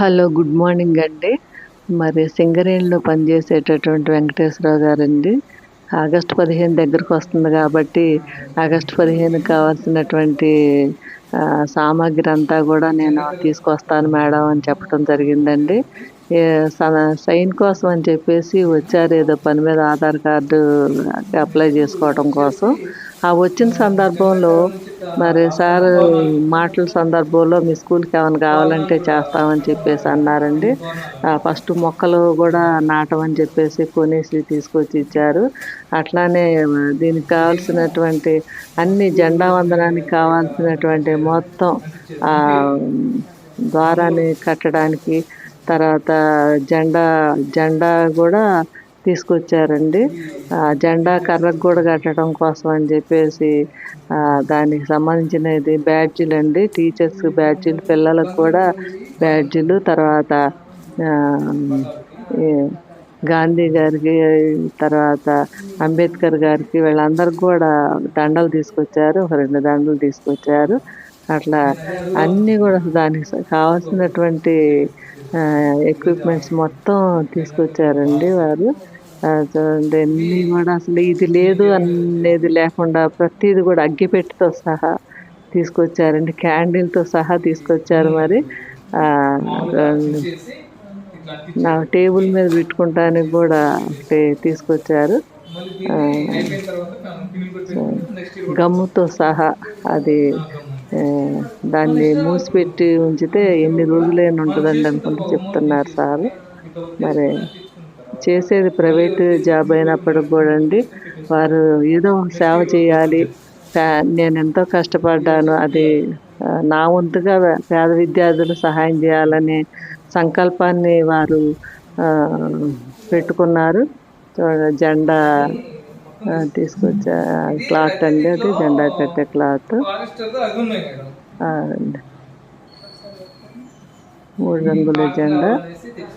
Hello good morning అండి. మరి సింగరేణిలో పనిచేసేటటువంటి వెంకటేశ్వరరావు గారండి. ఆగస్టు పదిహేను దగ్గరకు వస్తుంది కాబట్టి ఆగస్టు పదిహేను కావాల్సినటువంటి సామాగ్రి అంతా కూడా నేను తీసుకొస్తాను మేడం అని చెప్పడం జరిగిందండి. స- సైన్ కోసం అని చెప్పేసి వచ్చారు ఏదో పని మీద ఆధార్ కార్డు అప్లై చేసుకోవడం కోసం. ఆ వచ్చిన సందర్భంలో మరి సార్ మాటల సందర్భంలో మీ స్కూల్కి ఏమైనా కావాలంటే చేస్తామని చెప్పేసి అన్నారండి. ఫస్ట్ మొక్కలు కూడా నాటమని చెప్పేసి కొనేసి తీసుకొచ్చి ఇచ్చారు. అట్లానే దీనికి కావాల్సినటువంటి అన్ని జెండా వందనానికి కావాల్సినటువంటి మొత్తం ద్వారాన్ని కట్టడానికి తర్వాత జెండా జెండా కూడా తీసుకొచ్చారండి. జెండా కర్రకు కూడా కట్టడం కోసం అని చెప్పేసి దానికి సంబంధించినది బ్యాడ్జీలు అండి. టీచర్స్ బ్యాడ్జీలు పిల్లలకు కూడా బ్యాడ్జీలు తర్వాత గాంధీ గారికి తర్వాత అంబేద్కర్ గారికి వీళ్ళందరికి కూడా దండలు తీసుకొచ్చారు. ఒక రెండు దండలు తీసుకొచ్చారు. అట్లా అన్నీ కూడా దానికి కావాల్సినటువంటి ఎక్విప్మెంట్స్ మొత్తం తీసుకొచ్చారండి వారు. చూడండి అన్నీ కూడా అసలు ఇది లేదు అనేది లేకుండా ప్రతిది కూడా అగ్గిపెట్టితో సహా తీసుకొచ్చారండి. క్యాండిల్తో సహా తీసుకొచ్చారు మరి. నా టేబుల్ మీద పెట్టుకుంటానికి కూడా తీసుకొచ్చారు. గమ్ముతో సహా అది దాన్ని మూసిపెట్టి ఉంచితే ఎన్ని రోజులైనా ఉంటుందండి అనుకుంటూ చెప్తున్నారు సార్. మరి చేసేది ప్రైవేట్ జాబ్ అయినప్పటికి కూడా అండి వారు ఏదో సేవ చేయాలి. నేను ఎంతో కష్టపడ్డాను అది నా వంతుగా పేద విద్యార్థులు సహాయం చేయాలనే సంకల్పాన్ని వారు పెట్టుకున్నారు. జెండా తీసుకొచ్చా క్లాత్ అండి అది జెండా కట్టే క్లాత్. మూడు. రంగుల జెండా.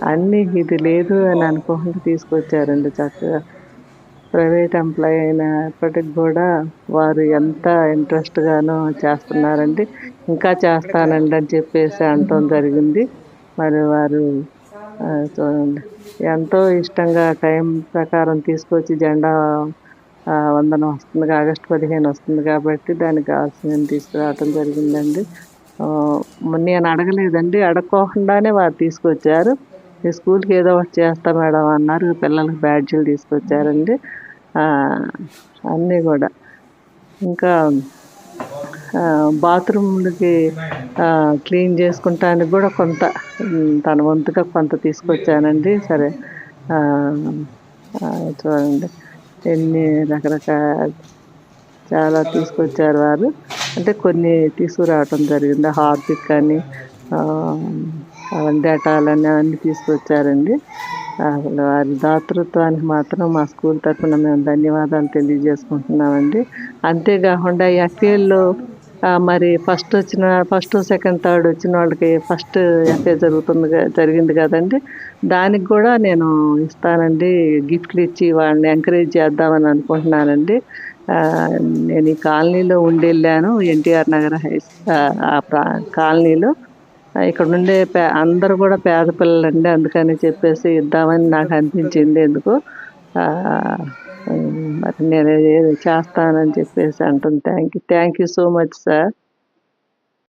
అన్నీ ఇది లేదు అని అనుకోకుండా తీసుకొచ్చారండి చక్కగా. ప్రైవేట్ ఎంప్లాయ్ అయినప్పటికి కూడా వారు ఎంత ఇంట్రెస్ట్గానో చేస్తున్నారండి. ఇంకా చేస్తానండి అని చెప్పేసి అనటం జరిగింది. మరి వారు చూడండి. ఎంతో ఇష్టంగా టైం ప్రకారం తీసుకొచ్చి జెండా వందనం వస్తుంది ఆగస్టు పదిహేను వస్తుంది కాబట్టి దానికి కావాల్సిన తీసుకురావటం జరిగిందండి. నేను అడగలేదండి అడగకోకుండానే వారు తీసుకొచ్చారు. ఈ స్కూల్కి ఏదో ఒకటి చేస్తా మేడం అన్నారు పిల్లలకి బ్యాడ్జీలు తీసుకొచ్చారండి. అన్నీ కూడా. ఇంకా బాత్రూమ్లకి క్లీన్ చేసుకుంటానికి కూడా కొంత తన వంతుగా కొంత తీసుకొచ్చానండి. సరే చూడండి. ఎన్ని రకరకాల చాలా తీసుకొచ్చారు వారు. అంటే కొన్ని తీసుకురావటం జరిగింది. హార్పిక్ అని డేటాలు అవన్నీ డేటాలని అవన్నీ తీసుకొచ్చారండి. అసలు వారి దాతృత్వానికి మాత్రం మా స్కూల్ తరఫున మేము ధన్యవాదాలు తెలియజేసుకుంటున్నామండి. అంతేకాకుండా ఎఫ్ఏల్లో మరి ఫస్ట్ వచ్చిన ఫస్ట్ సెకండ్ థర్డ్ వచ్చిన వాళ్ళకి ఫస్ట్ ఎఫ్ఏ జరుగుతుంది జరిగింది కదండి. దానికి కూడా నేను ఇస్తానండి గిఫ్ట్లు ఇచ్చి వాళ్ళని ఎంకరేజ్ చేద్దామని అనుకుంటున్నానండి. నేను ఈ కాలనీలో ఉండి వెళ్ళాను ఎన్టీఆర్ నగర్ హై ఆ, ప్రా కాలనీలో. ఇక్కడ ఉండే పే అందరూ కూడా పేద పిల్లలండి అందుకని చెప్పేసి ఇద్దామని నాకు అనిపించింది ఎందుకు? మరి నేను ఏదో చేస్తానని చెప్పేసి అంటుంది. Thank you thank you so much sir